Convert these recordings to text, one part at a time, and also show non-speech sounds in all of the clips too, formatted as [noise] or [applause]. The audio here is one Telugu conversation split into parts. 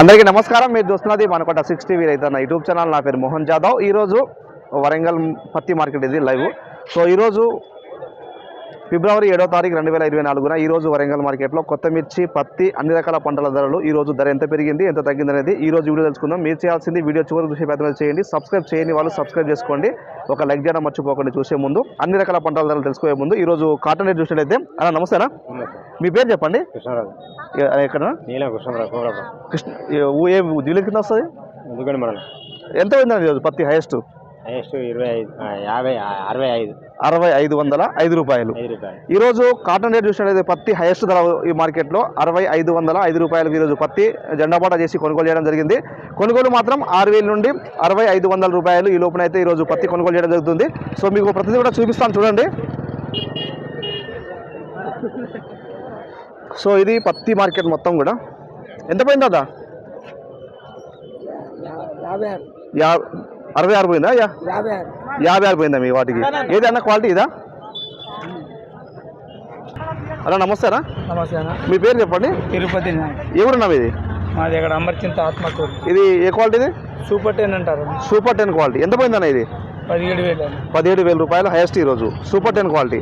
అందరికీ నమస్కారం. మీరు చూస్తున్నది మనకొట సిక్స్ టీవీ రైతన్న యూట్యూబ్ ఛానల్ నా పేరు మోహన్ జాదవ్. ఈరోజు వరంగల్ పత్తి మార్కెట్ ఇది లైవ్. సో ఈరోజు ఫిబ్రవరి ఏడో తారీఖు రెండు వేల ఇరవై నాలుగున ఈ రోజు వరంగల్ మార్కెట్లో కొత్త మిర్చి పత్తి అన్ని రకాల పంటల ధరలు ఈ రోజు ధర ఎంత పెరిగింది ఎంత తగ్గింది అనేది ఈ రోజు వీడియో తెలుసుకుందాం. మీరు చేయాల్సింది వీడియో చివరికి చూసే ప్రయత్నం చేయండి. సబ్స్క్రైబ్ చేయని వాళ్ళు సబ్స్క్రైబ్ చేసుకోండి. ఒక లైక్ చేయడం మర్చిపోకండి చూసే ముందు. అన్ని రకాల పంటల ధరలు తెలుసుకునే ముందు ఈ రోజు కాటన్ రేట్ చూసినట్లయితే అన్న నమస్తేనా? మీ పేరు చెప్పండి. కృష్ణరాజు. ఎక్కడ? కృష్ణ ఏ- కింద వస్తుంది? ఎంత పోయిందండి ఈరోజు పత్తి హైయెస్ట్ హైయెస్ట్ ఇరవై ఐదు ఆ, యాభై ఆ, అరవై ఐదు. అరవై ఐదు వందల ఐదు రూపాయలు. ఈరోజు కాటన్ రేట్ చూసినట్లయితే పత్తి హైయెస్ట్ ధర ఈ మార్కెట్లో అరవై ఐదు వందల ఐదు రూపాయలకు ఈరోజు పత్తి జెండాపాట చేసి కొనుగోలు చేయడం జరిగింది. కొనుగోలు మాత్రం ఆరు వేల నుండి అరవై ఐదు వందల రూపాయలు ఈ లోపున అయితే ఈరోజు పత్తి కొనుగోలు చేయడం జరుగుతుంది. సో మీకు ప్రతిదీ కూడా చూపిస్తాను చూడండి. సో ఇది పత్తి మార్కెట్ మొత్తం కూడా. ఎంత పోయింది దాదా? యా అరవై ఆరు పోయిందా? యా. యాభై ఆరు. పోయిందా మీ వాటికి? ఏది అన్న క్వాలిటీ ఇదా? అలా నమస్తేనా నమస్తే మీ పేరు చెప్పండి. తిరుపతి ఎవరున్నా ఇది? మాది ఇక్కడ అమర్చింత ఆత్మకూరు. ఇది ఏ క్వాలిటీ ఇది? సూపర్ టెన్ అంటారు సూపర్ టెన్ క్వాలిటీ. ఎంత పోయిందన్న ఇది? పదిహేడు వేలు. పదిహేడు వేల రూపాయలు హైయెస్ట్ ఈరోజు సూపర్ టెన్ క్వాలిటీ.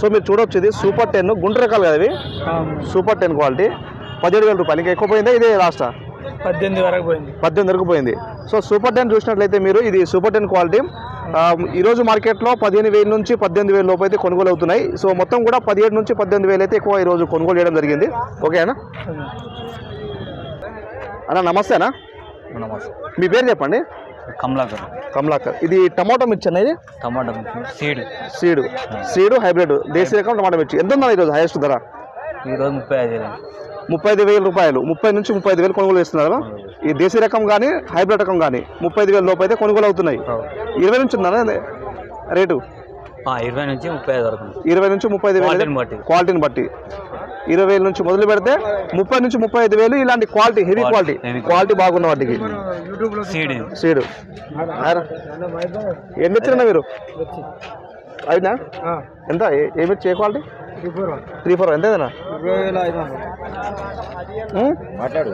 సో మీరు చూడొచ్చు ఇది సూపర్ టెన్. గుంట రకాలు కదా ఇవి? Super ten quality. పదిహేడు వేల రూపాయలు ఇంకా ఎక్కువ పోయిందా? ఇదే లాస్టా పద్దెనిమిది వరకు పోయింది. పద్దెనిమిది వరకు పోయింది. సో సూపర్ టెన్ చూసినట్లయితే మీరు ఇది సూపర్ టెన్ క్వాలిటీ. ఆ, ఈరోజు మార్కెట్లో పదిహేను వేల నుంచి పద్దెనిమిది వేల లోపు అయితే కొనుగోలు అవుతున్నాయి. సో మొత్తం కూడా పదిహేడు నుంచి పద్దెనిమిది వేలు అయితే ఎక్కువ ఈరోజు కొనుగోలు చేయడం జరిగింది. ఓకేనా అన్న? నమస్తేనా నమస్తే మీ పేరు చెప్పండి? కమలాకర్. కమలాకర్. ఇది టమాటో మిర్చి అనేది tomato seed. Seed. Seed hybrid. దేశీ రకం టమాటో మిర్చి. ఎంత ఉందా ఈరోజు హైయెస్ట్ ధర? ఈరోజు ముప్పై ఐదు ముప్పై ఐదు వేల రూపాయలు. ముప్పై నుంచి ముప్పై ఐదు వేలు కొనుగోలు చేస్తున్నారు? ఈ దేశీ రకం కానీ హైబ్రిడ్ రకం కానీ ముప్పై ఐదు వేల లోపు అయితే కొనుగోలు అవుతున్నాయి. ఇరవై నుంచి ఉందా రేటు? ఇరవై నుంచి ముప్పై ఐదు వరకు ఇరవై నుంచి ముప్పై ఐదు వేలు క్వాలిటీని బట్టి. క్వాలిటీని బట్టి. ఇరవై వేల నుంచి మొదలు పెడితే ముప్పై నుంచి ముప్పై ఐదు వేలు ఇలాంటి క్వాలిటీ హెవీ క్వాలిటీ. క్వాలిటీ బాగున్న వాటికి. సీడ్ సీడు ఎన్ని వచ్చినా మీరు? అయినా ఎంత? ఏమి వచ్చి ఏ క్వాలిటీ? త్రీ ఫోర్ ఎంత ఇరవై మాట్లాడు.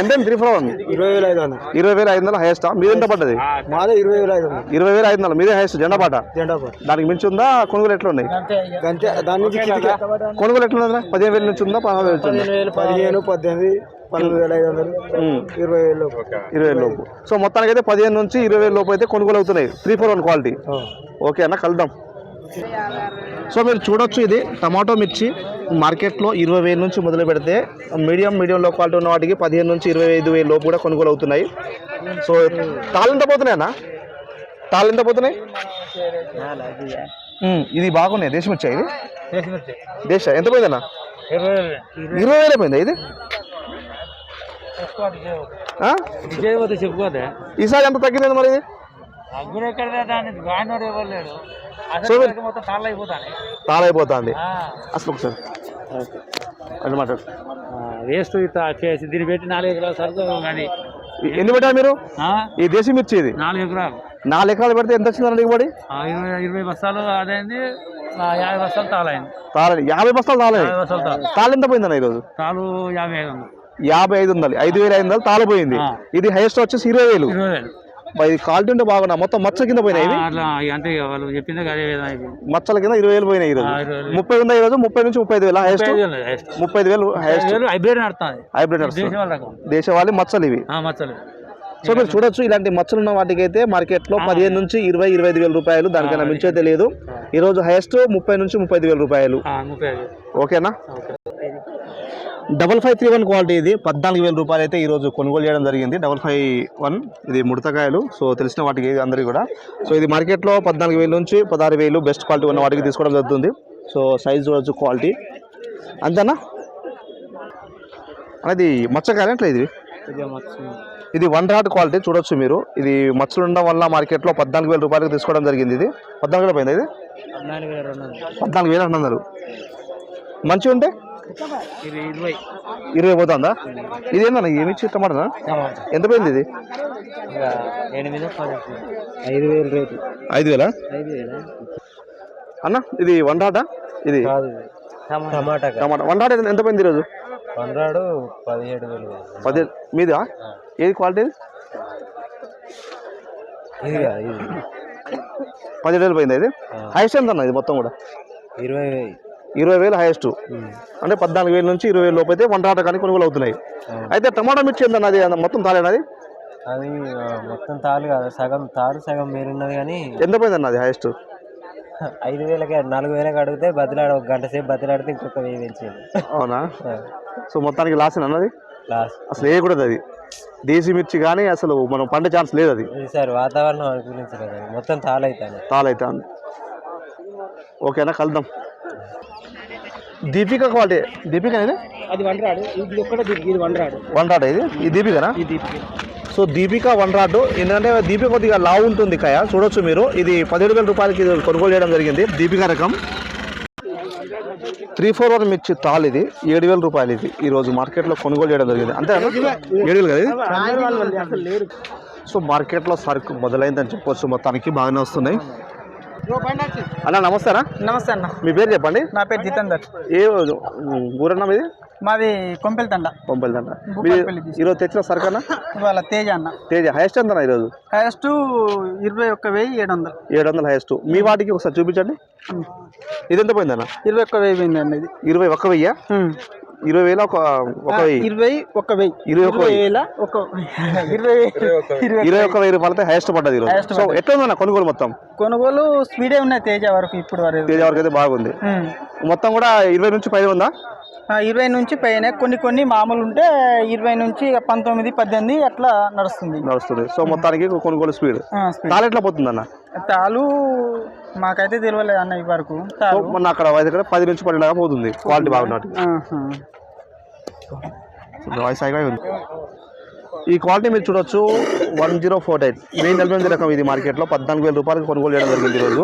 ఎంత త్రీ ఫోర్ ఉంది ఇరవై వేల ఐదు వందలు. ఇరవై వేల ఐదు వందల హైయెస్ట్ మీది ఎంత పడ్డది? మాదే ఇరవై వేల ఐదు వందలు. ఇరవై వేల ఐదు వందలు. మీదే హైయెస్ట్ జెండా పాట? జెండా పాట. దానికి మించి ఉందా? కొనుగోలు ఎట్లా ఉన్నాయి దాని నుంచి కొనుగోలు ఎట్లా ఉన్నది పదిహేను వేల నుంచి ఉందా? పదహారు వేల నుంచి ఉందా? పదిహేను పద్దెనిమిది పన్నెండు వేల ఐదు వందలు. ఇరవై వేలు ఇరవై వేల లోపు. సో మొత్తానికి అయితే పదిహేను నుంచి ఇరవై వేల లోపు అయితే కొనుగోలు అవుతున్నాయి. Three four one quality. Okay అన్న కలుద్దాం. సో మీరు చూడొచ్చు ఇది టమాటో మిర్చి మార్కెట్లో ఇరవై వేల నుంచి మొదలు పెడితే మీడియం మీడియం లో క్వాలిటీ ఉన్న వాటికి పదిహేను నుంచి ఇరవై ఐదు వేల లోపు కూడా కొనుగోలు అవుతున్నాయి. సో తాళ్ళు ఎంత పోతున్నాయి అన్న? తాళ్ళు ఎంత పోతున్నాయి? ఇది బాగున్నాయి. దేశం వచ్చాయి ఇది? దేశ ఎంత పోయిందన్న ఇరవై వేలు ఇరవై వేల పోయిందా ఇది? ఈసారి ఎంత తగ్గింది మరి ఇది? సో తాళైపోతుంది అసలు ఒకసారి. అది మాట్లాడు వేస్ట్ చేసి దీన్ని పెట్టి నాలుగు ఎకరాలు సరుకు కానీ. ఎన్ని పెట్టారు మీరు? ఈ దేశీ మిర్చి ఇది? నాలుగు ఎకరాలు. నాలుగు ఎకరాలు పెడితే ఎంత వచ్చిందండి దిగుబడి? ఆ, ఇరవై బస్తాలు అదైంది. యాభై బస్తాలు తాళైంది. తాళ యాభై బస్తాలు తాళే యాభై బస్తాలు తాళ ఎంత పోయిందన్న ఈరోజు? తాళు యాభై ఐదు వందలు. యాభై ఐదు వందలు. ఐదు వేల ఐదు వందలు తాళ పోయింది. ఆ. ఇది హైయెస్ట్ వచ్చేసి ఇరవై వేలు. ఇరవై వేలు. ఇది క్వాలిటీ ఉంటే బాగున్నా. మొత్తం మచ్చ కింద పోయినాయి ఇవి. ఆ, అట్లా ఇక అంటే ఇక వాళ్ళు చెప్పింది అదే విధంగా అయిపోయింది మచ్చల కింద ఇరవై వేలు పోయినాయి ఈరోజు. ఆ, ఇరవై వేలు. ముప్పై ఉందా ఈరోజు? ముప్పై నుంచి ముప్పై ఐదు వేలు? హైయెస్ట్ ముప్పై ఐదు వేలు highest. ముప్పై ఐదు వేలు ముప్పై హైయెస్ట్ వేలు హైబ్రిడ్ హైబ్రిడ్ దేశం వాళ్ళ రకం దేశవాళీ మచ్చలు ఇవి. ఆ, మచ్చలు. సో మీరు చూడొచ్చు ఇలాంటి మచ్చలు ఉన్న వాటికి అయితే మార్కెట్లో పదిహేను నుంచి ఇరవై ఇరవై ఐదు వేల రూపాయలు దానికన్నా మించి అయితే లేదు ఈ రోజు హైయెస్ట్ ముప్పై నుంచి ముప్పై ఐదు వేల రూపాయలు. ఆ, ముప్పై ఐదు ఓకేనా? Okay. Double five three one quality ఇది. పద్నాలుగు వేల రూపాయలు అయితే ఈ రోజు కొనుగోలు చేయడం జరిగింది. డబల్ ఫైవ్ వన్ ఇది ముడతకాయలు. సో తెలిసిన వాటికి అందరికీ కూడా. సో ఇది మార్కెట్లో పద్నాలుగు వేల నుంచి పదహారు వేలు బెస్ట్ క్వాలిటీ ఉన్న వాటికి తీసుకోవడం జరుగుతుంది. సో సైజ్ చూడొచ్చు క్వాలిటీ. అంతేనా? అనేది మచ్చకాయ అట్లా ఇది? ఇదే వన్ రాడ్ క్వాలిటీ చూడొచ్చు మీరు. ఇది మచ్చలు ఉండడం వల్ల మార్కెట్లో పద్నాలుగు వేల రూపాయలకు తీసుకోవడం జరిగింది ఇది. పద్నాలుగు వేల పోయింది ఇది? పద్నాలుగు వేల రెండు వందలు. మంచిగా ఉంటే ఇరవై. పోతుందా? ఇది ఏందన్న ఏమి ఇచ్చి టమాటా ఎంత పోయింది ఇది? ఐదు వేలు రేటు. ఐదు వేలా? అన్న ఇది వన్ ఇది? కాదు టమాటా. వన్ ఎంత పోయింది ఈరోజు? పన్నెండు పదిహేడు వేలు పది మీదా? ఏది క్వాలిటీ ఇది? ఇది పదిహేడు వేలు పోయింది ఇది? హైయెస్ట్ ఎంత అన్న ఇది మొత్తం కూడా? ఇరవై ఇరవై వేలు హైయెస్ట్ అంటే పద్నాలుగు వేల నుంచి ఇరవై వేలు లోపు అయితే వంట ఆట కానీ కొనుగోలు అవుతున్నాయి. అయితే టమాటా మిర్చి ఎంత అది మొత్తం తాలేనది అది మొత్తం తాడు కాదు. సగం తాడు సగం మీరున్నది కానీ ఎంత పోయింది అన్న అది హైయెస్ట్ [laughs] ఐదు వేలకి నాలుగు వేలకి అడిగితే బతిలాడ. ఒక గంట సేపు బతిలాడితే ఇంకొక వెయ్యి పెంచింది. అవునా? సో మొత్తానికి లాస్ అన్నది? లాస్ట్ అసలు వేయకూడదు అది. దేశీ మిర్చి కానీ అసలు మనం పండే ఛాన్స్ లేదు అది. ఈసారి వాతావరణం అనుకూలించలేదు మొత్తం తాళైతాను తాలైతే అంది ఓకేనా కలుద్దాం. దీపిక క్వాలిటీ దీపిక ఇది అది వండరాడు. ఇది ఒక్కటే ఇది వండరాడు. వన్ రాడ్ ఇది? ఈ దీపికనా? ఈ Deepika. So Deepika one rod ఎందుకంటే దీపిక కొద్దిగా లావు ఉంటుంది కాయ చూడొచ్చు మీరు. ఇది పదిహేడు వేల రూపాయలకి కొనుగోలు చేయడం జరిగింది. దీపిక రకం. త్రీ ఫోర్ వన్ మిర్చి తాల్ ఇది ఏడు వేల రూపాయలు ఇది. ఈ రోజు మార్కెట్లో కొనుగోలు చేయడం జరిగింది. అంతే ఏడు వేలు కదా సో మార్కెట్లో సరుకు మొదలైందని చెప్పొచ్చు మొత్తానికి బాగానే వస్తున్నాయి. అన్న నమస్తేనా? నమస్తే అన్న. మీ పేరు చెప్పండి? నా పేరు జితేందర్. ఏ ఊరన్నా మీది? మాది కొంపెల్తండ. పంపల్దండ భూపాలపల్లి district. ఈరోజు తెచ్చిన సరుకన్నా ఇవాళ తేజ అన్న. తేజ. హైయెస్ట్ ఎంత ఈరోజు? హైయెస్ట్ ఇరవై ఒక్క వెయ్యి ఏడు వందలు. ఏడు వందల హైయెస్ట్ మీ వాటికి ఒకసారి చూపించండి. ఇది ఎంత పోయిందన్న? ఇరవై ఒక్క వెయ్యి పోయింది అండి ఇది. ఇరవై ఒక్క వెయ్యి? ఇరవై వేల ఒక ఒక ఇరవై ఒక్క వెయ్యి. ఇరవై వెయ్యి. వేల ఒక ఇరవై ఇరవై ఒక్క వెయ్యి రూపాయలతో హైయెస్ట్ పడ్డది ఈరోజు. సో ఎట్లా ఉందన్న కొనుగోలు మొత్తం? కొనుగోలు స్పీడే ఉన్నాయి తేజ వరకు ఇప్పుడు వరకు? తేజ వరకు అయితే బాగుంది. మొత్తం కూడా ఇరవై నుంచి పైన ఉందా? ఇరవై నుంచి పైన కొన్ని కొన్ని మామూలు ఉంటే ఇరవై నుంచి పంతొమ్మిది పద్దెనిమిది అట్లా నడుస్తుంది. నడుస్తుంది. సో మొత్తానికి కొనుగోలు స్పీడ్ తాళ ఎట్లా పోతుందన్న? తాలు మాకైతే తెలియలేదు అన్న ఈ వరకు. మొన్న అక్కడ దగ్గర పది నుంచి పన్నెండు దాకా పోతుంది క్వాలిటీ బాగున్నట్టు ఆహా. వాయిస్ హైగా ఉంది. ఈ క్వాలిటీ మీరు చూడొచ్చు వన్ జీరో ఫోర్ ఎయిట్. నలభై ఎనిమిది రకం ఇది మార్కెట్లో. పద్నాలుగు వేల రూపాయలకి కొనుగోలు చేయడం జరిగింది ఈరోజు.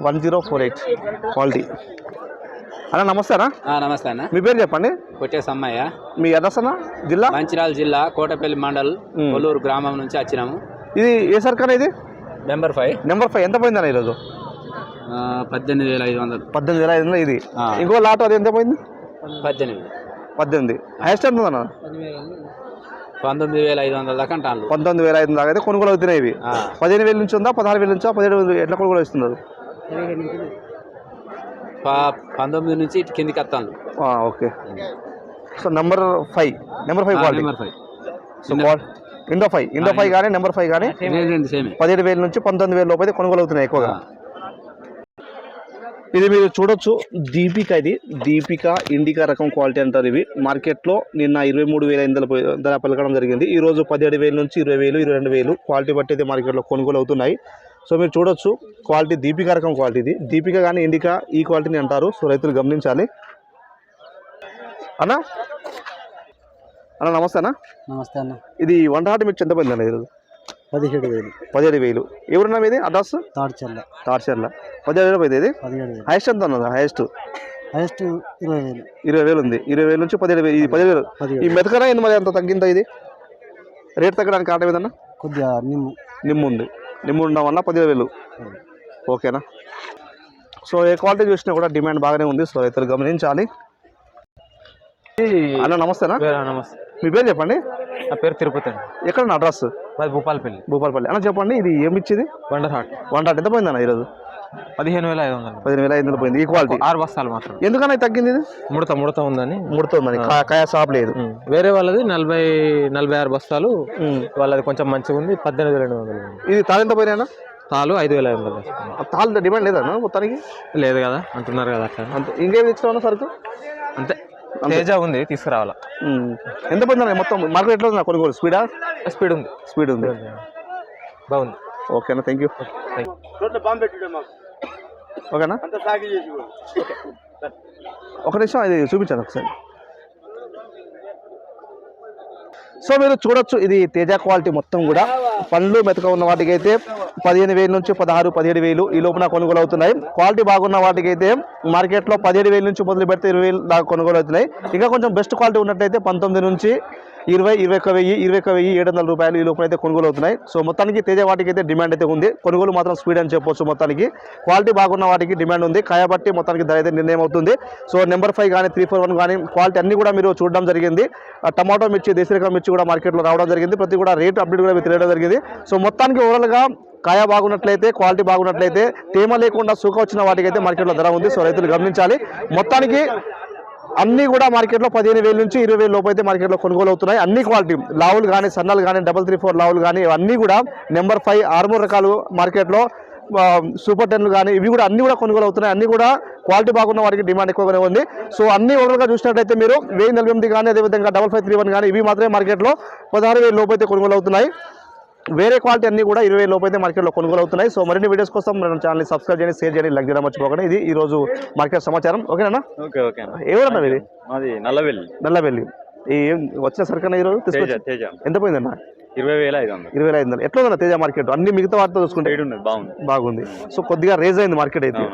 One zero four eight quality. అన్న నమస్తే అన్న. నమస్తే అన్న. మీ పేరు చెప్పండి. కొట్టే సమ్మయ్య. మీ అడ్రస్ అన్న? జిల్లా? మంచిర్యాల జిల్లా కోటపల్లి మండల్. కొల్లూరు గ్రామం నుంచి వచ్చినాము. ఇది ఏ సర్కార్ ఇది? నెంబర్ ఫైవ్ నెంబర్ ఫైవ్ ఎంత పోయిందన్న ఈరోజు? ఆ, పద్దెనిమిది వేల ఐదు వందలు. పద్దెనిమిది వేల ఐదు వందలు ఇది. ఇంకో లాట్ అది ఎంత పోయింది? పద్దెనిమిది. పద్దెనిమిది. హైయెస్ట్ ఎంత ఉందన్న పంతొమ్మిది వేల ఐదు వందల దాకా అంటాను పంతొమ్మిది వేల ఐదు వందల దాకా అయితే కొనుగోలు అవుతున్నాయి ఇవి. పదిహేను వేల నుంచి ఉందా? పదహారు వేల నుంచా? పదిహేడు వేలు ఎట్లా కొనుగోలు ఇస్తున్నారు ప- పంతొమ్మిది నుంచి ఇటు కిందికి వస్తాను ఆ, okay. So number five number five number five so indo five indo five కానీ నెంబర్ ఫైవ్ కానీ పదిహేడు వేల నుంచి పంతొమ్మిది వేల లోపు అయితే కొనుగోలు అవుతున్నాయి ఎక్కువగా. ఇది మీరు చూడొచ్చు దీపిక ఇది. దీపిక ఇండికా రకం క్వాలిటీ అంటారు ఇవి. మార్కెట్లో నిన్న ఇరవై మూడు వేల ఐదు వందల ప- ధర పలకడం జరిగింది. ఈ రోజు పదిహేడు వేల నుంచి ఇరవై వేలు ఇరవై రెండు వేలు క్వాలిటీ బట్టి అయితే మార్కెట్లో కొనుగోలు అవుతున్నాయి. సో మీరు చూడొచ్చు క్వాలిటీ దీపిక రకం క్వాలిటీ ఇది. దీపిక కానీ ఇండికా ఈ క్వాలిటీని అంటారు. సో రైతులు గమనించాలి. అన్నా? అన్న నమస్తే అన్న. నమస్తే అన్న. ఇది వంట హాట్ మీకు ఎంత పోయింది అన్న ఈరోజు? పదిహేడు వేలు. పదిహేడు వేలు. ఎవరున్నా మీది? అడ్రస్? తాడ్చల్ల తార్చర్ల పదిహేడు వేలు పోయింది ఇది? పదిహేడు వేలు. హైయెస్ట్ ఎంత ఉన్నది? హైయెస్ట్? హైయెస్ట్ ఇరవై వేలు. ఇరవై వేలు ఉంది. ఇరవై వేలు నుంచి పదిహేడు వేలు. ఇది పదిహేడు వేలు. ఈ మెతకరా ఏంది మరి అంత తగ్గిందా ఇది? రేట్ తగ్గడానికి కారణం ఏదన్నా? కొద్దిగా నిమ్ము. నిమ్ము ఉంది. నిమ్ము ఉండడం వల్ల పదిహేడు వేలు. ఓకేనా? సో ఏ క్వాలిటీ చూసినా కూడా డిమాండ్ బాగానే ఉంది. సో రైతులు గమనించాలి. అన్న నమస్తేనా? నమస్తే. మీ పేరు చెప్పండి? నా పేరు తిరుపతి అండి. ఎక్కడ నా అడ్రస్? మాది భూపాలపల్లి. భూపాలపల్లి. అన్న చెప్పండి ఇది ఏమి ఇచ్చింది వండర్ హాట్ వన్ హాట్ ఎంత పోయింది అన్న ఈరోజు? పదిహేను వేల ఐదు వందలు పదిహేను వేల ఐదు వందలు పోయింది. ఈ క్వాలిటీ? ఆరు బస్తాలు మాత్రం ఎందుకన్నా తగ్గింది ఇది? ముడత ముడత ఉందని. ముడుతుందని. కా- కాయ షాప్ లేదు. వేరే వాళ్ళది నలభై నలభై ఆరు బస్తాలు. వాళ్ళది కొంచెం మంచిగా ఉంది. పద్దెనిమిది వేల రెండు వందలు. ఇది తాళెంత పోయినా తాలు ఐదు వేల ఐదు వందలు. తాళ్ళు డిమాండ్ లేదన్నా మొత్తానికి? లేదు కదా అంటున్నారు కదా అట్లా అంత. ఇంకేం తెచ్చుకోవాలి సరుకు? అంతే. తేజ ఉంది తీసుకురావాలా. ఎంత పోయిందన్న మొత్తం? మార్కెట్ ఎట్లా ఉంది కొనుగోలు? స్పీడా స్పీడ్ ఉంది. స్పీడ్ ఉంది. బాగుంది. ఓకేనా థ్యాంక్ యూ ఓకేనా ఒక నిమిషం ఇది చూపించాను ఒకసారి. సో మీరు చూడొచ్చు ఇది తేజ క్వాలిటీ మొత్తం కూడా. పండ్లు మెతక ఉన్న వాటికైతే పదిహేను వేల నుంచి పదహారు పదిహేడు వేలు ఈ లోపున కొనుగోలు అవుతున్నాయి. క్వాలిటీ బాగున్న వాటికైతే మార్కెట్లో పదిహేడు వేల నుంచి మొదలు పెడితే ఇరవై వేలు దాకా కొనుగోలు అవుతున్నాయి. ఇంకా కొంచెం బెస్ట్ క్వాలిటీ ఉన్నట్టయితే పంతొమ్మిది నుంచి ఇరవై ఇరవై ఒక వెయ్యి ఇరవై ఒక వెయ్యి ఏడు వందల రూపాయలు ఈ లోపల అయితే కొనుగోలు అవుతున్నాయి. సో మొత్తానికి తేజ వాటికి అయితే డిమాండ్ అయితే ఉంది. కొనుగోలు మాత్రం స్పీడ్ అని చెప్పొచ్చు మొత్తానికి. క్వాలిటీ బాగున్న వాటికి డిమాండ్ ఉంది. కాయబట్టి మొత్తానికి ధర అయితే నిర్ణయం అవుతుంది. సో నెంబర్ ఫైవ్ కానీ త్రీ ఫోర్ వన్ కానీ క్వాలిటీ అన్ని కూడా మీరు చూడడం జరిగింది. ఆ టమాటో మిర్చి దేశీరకం మిర్చి కూడా మార్కెట్లో రావడం జరిగింది. ప్రతి కూడా రేట్ అప్డేట్ కూడా మీకు తెలియడం జరిగింది. సో మొత్తానికి ఓవరాల్గా కాయ బాగున్నట్లయితే క్వాలిటీ బాగున్నట్లయితే తేమ లేకుండా సూక వచ్చిన వాటికైతే మార్కెట్లో ధర ఉంది. సో రైతులు గమనించాలి. మొత్తానికి అన్నీ కూడా మార్కెట్లో పదిహేను వేల నుంచి ఇరవై వేల లోపు అయితే మార్కెట్లో కొనుగోలు అవుతున్నాయి. అన్ని క్వాలిటీ లావులు కానీ సన్నలు కానీ డబల్ త్రీ ఫోర్ లావులు కానీ అన్నీ కూడా నెంబర్ ఫైవ్ ఆరుమూరు రకాలు మార్కెట్లో సూపర్ టెన్లు కానీ ఇవి కూడా అన్నీ కూడా కొనుగోలు అవుతున్నాయి. అన్నీ కూడా క్వాలిటీ బాగున్న వారికి డిమాండ్ ఎక్కువగానే ఉంది. సో అన్ని ఓవరాల్గా చూసినట్టయితే మీరు వెయ్యి నలభై ఎనిమిది కానీ అదేవిధంగా డబల్ ఫైవ్ త్రీ వన్ కానీ ఇవి మాత్రమే మార్కెట్లో పదహారు వేల లోపు అయితే కొనుగోలు అవుతున్నాయి. వేరే క్వాలిటీ అన్ని కూడా ఇరవై లోపు అయితే మార్కెట్లో కొనుగోలు అవుతున్నాయి సో మరిన్ని వీడియోస్ కోసం మన ఛానల్ని సబ్స్క్రైబ్ చేయండి షేర్ చేయండి లైక్ చేయడం మర్చిపోకండి. ఇది ఈ రోజు మార్కెట్ సమాచారం. ఓకేనా ఓకే ఓకే అన్న. ఎవరన్నా ఇది మాది నల్లవెల్లి. నల్లబెల్లి ఈ ఏం వచ్చిన సరికన్నా ఈరోజు తీసుకొచ్చి తేజ ఎంత పోయిందన్న? ఇరవై వేల ఐదు వందలు. ఇరవై ఐదు వందలు. ఎట్లా ఉందన్న తేజ మార్కెట్? అన్ని మిగతా వాటితో చూసుకుంటే? బాగుంది. బాగుంది. సో కొద్దిగా రేజ్ అయింది మార్కెట్ అయితే.